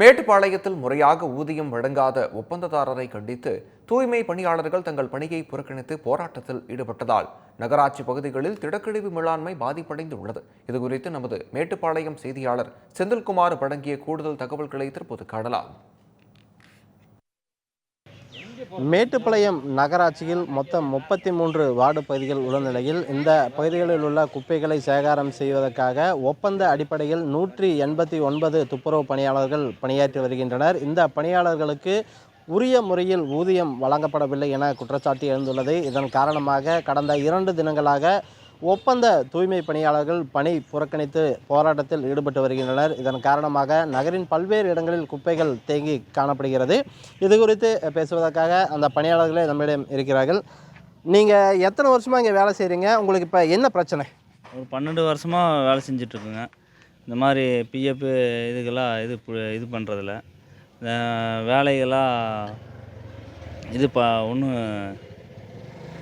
மேட்டுப்பாளையத்தில் முறையாக ஊதியம் வழங்காத ஒப்பந்ததாரரை கண்டித்து தூய்மை பணியாளர்கள் தங்கள் பணியை புறக்கணித்து போராட்டத்தில் ஈடுபட்டதால் நகராட்சி பகுதிகளில் திடக்கழிவு மேலாண்மை பாதிப்படைந்துள்ளது. இதுகுறித்து நமது மேட்டுப்பாளையம் செய்தியாளர் செந்தில்குமார் வழங்கிய கூடுதல் தகவல்களை தற்போது காணலாம். மேட்டுப்பாளையம் நகராட்சியில் மொத்தம் முப்பத்தி மூன்று வார்டு பகுதிகள் உள்ள நிலையில் இந்த பகுதிகளில் உள்ள குப்பைகளை சேகாரம் செய்வதற்காக ஒப்பந்த அடிப்படையில் நூற்றி எண்பத்தி ஒன்பது துப்புரவு பணியாளர்கள் பணியாற்றி வருகின்றனர். இந்த பணியாளர்களுக்கு உரிய முறையில் ஊதியம் வழங்கப்படவில்லை என குற்றச்சாட்டு எழுந்துள்ளது. இதன் காரணமாக கடந்த இரண்டு தினங்களாக ஒப்பந்த தூய்மை பணியாளர்கள் பணி புறக்கணித்து போராட்டத்தில் ஈடுபட்டு வருகின்றனர். இதன் காரணமாக நகரின் பல்வேறு இடங்களில் குப்பைகள் தேங்கி காணப்படுகிறது. இது குறித்து பேசுவதற்காக அந்த பணியாளர்களே நம்மிடம் இருக்கிறார்கள். நீங்கள் எத்தனை வருஷமாக இங்கே வேலை செய்கிறீங்க உங்களுக்கு இப்போ என்ன பிரச்சனை? ஒரு பன்னெண்டு வருஷமாக வேலை செஞ்சிட்ருக்குங்க. இந்த மாதிரி பிஎஃப் இதுக்கெல்லாம் இது பு- இது பண்ணுறதில்ல வேலைகளாக இது ப ஒன்றும்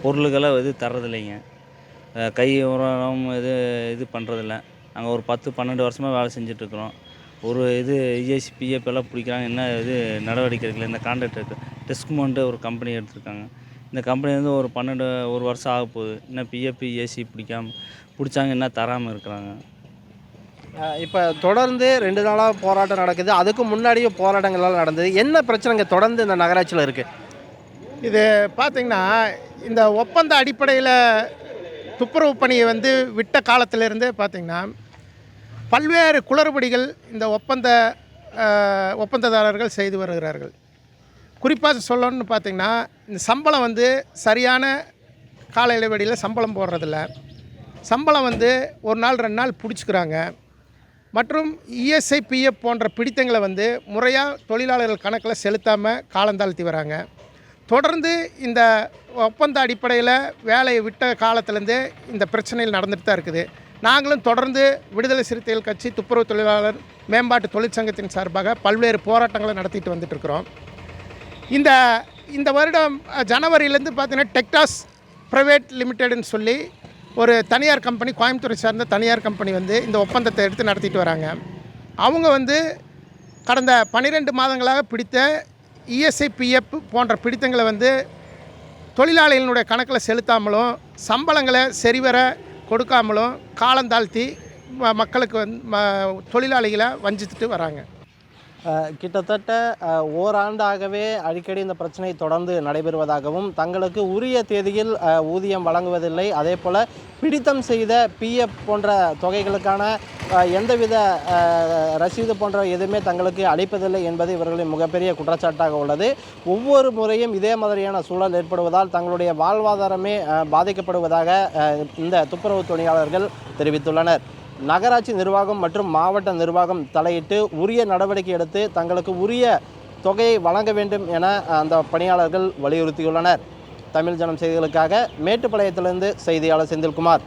பொருளுக்கெல்லாம் இது தர்றதில்லைங்க. கை உரம் இது இது பண்ணுறதில்ல நாங்கள் ஒரு பத்து பன்னெண்டு வருஷமாக வேலை செஞ்சிட்ருக்குறோம். ஒரு இது இஎஸ்சி பிஎஃப் எல்லாம் பிடிக்கிறாங்க. என்ன இது நடவடிக்கை இருக்குல்ல இந்த கான்ட்ராக்டர் டெஸ்க்மோன்ட்டு ஒரு கம்பெனி எடுத்திருக்காங்க. இந்த கம்பெனி வந்து ஒரு பன்னெண்டு ஒரு வருஷம் ஆக போகுது. இன்னும் பிஎஃப் ஏசி பிடிக்காம பிடிச்சாங்க என்ன தராமல் இருக்கிறாங்க. இப்போ தொடர்ந்து ரெண்டு நாளாக போராட்டம் நடக்குது. அதுக்கு முன்னாடியும் போராட்டங்கள்லாம் நடந்தது. என்ன பிரச்சனைங்க தொடர்ந்து இந்த நகராட்சியில் இருக்குது இது பார்த்திங்கன்னா இந்த ஒப்பந்த அடிப்படையில் துப்புரவு பணியை வந்து விட்ட காலத்திலிருந்தே பார்த்திங்கன்னா பல்வேறு குளறுபடிகள் இந்த ஒப்பந்த ஒப்பந்ததாரர்கள் செய்து வருகிறார்கள். குறிப்பாக சொல்லணும்னு பார்த்திங்கன்னா இந்த சம்பளம் வந்து சரியான கால இடைவெளியில் சம்பளம் போடுறதில்ல. சம்பளம் வந்து ஒரு நாள் ரெண்டு நாள் பிடிச்சிக்கிறாங்க. மற்றும் இஎஸ்ஐ பிஎஃப் போன்ற பிடித்தங்களை வந்து முறையாக தொழிலாளர்கள் கணக்கில் செலுத்தாமல் காலந்தாழ்த்தி வராங்க. தொடர்ந்து இந்த ஒப்பந்த அடிப்படையில் வேலையை விட்ட காலத்துலேருந்தே இந்த பிரச்சனைகள் நடந்துட்டு தான் இருக்குது. நாங்களும் தொடர்ந்து விடுதலை சிறுத்தைகள் கட்சி துப்புரவு தொழிலாளர் மேம்பாட்டு தொழிற்சங்கத்தின் சார்பாக பல்வேறு போராட்டங்களை நடத்திட்டு வந்துட்டுருக்குறோம் இந்த இந்த வருடம் ஜனவரியிலேருந்து பார்த்தீங்கன்னா டெக்டாஸ் ப்ரைவேட் லிமிடெடுன்னு சொல்லி ஒரு தனியார் கம்பெனி கோயம்புத்தூரை சார்ந்த தனியார் கம்பெனி வந்து இந்த ஒப்பந்தத்தை எடுத்து நடத்திட்டு வராங்க. அவங்க வந்து கடந்த பன்னிரெண்டு மாதங்களாக பிடித்த இஎஸ்ஐ பிஎஃப் போன்ற பிடித்தங்களை வந்து தொழிலாளிகளுடைய கணக்கில் செலுத்தாமலும் சம்பளங்களை சரிவர கொடுக்காமலும் காலந்தாழ்த்தி ம- மக்களுக்கு வந்து தொழிலாளிகளை வஞ்சித்துட்டு வராங்க. கிட்டத்தட்ட ஓராண்டாகவே அடிக்கடி இந்த பிரச்சனை தொடர்ந்து நடைபெறுவதாகவும் தங்களுக்கு உரிய தேதியில் ஊதியம் வழங்குவதில்லை. அதே போல் பிடித்தம் செய்த பிஎஃப் போன்ற தொகைகளுக்கான எந்தவித ரசீது போன்ற எதுவுமே தங்களுக்கு அளிப்பதில்லை என்பது இவர்களின் மிகப்பெரிய குற்றச்சாட்டாக உள்ளது. ஒவ்வொரு முறையும் இதே மாதிரியான சூழல் ஏற்படுவதால் தங்களுடைய வாழ்வாதாரமே பாதிக்கப்படுவதாக இந்த துப்புரவு தொழிலாளர்கள் தெரிவித்துள்ளனர். நகராட்சி நிர்வாகம் மற்றும் மாவட்ட நிர்வாகம் தலையிட்டு உரிய நடவடிக்கை எடுத்து தங்களுக்கு உரிய தொகையை வழங்க வேண்டும் என அந்த பணியாளர்கள் வலியுறுத்தியுள்ளனர். தமிழ் ஜனம் செய்திகளுக்காக மேட்டுப்பாளையத்திலிருந்து செய்தியாளர் செந்தில்குமார்.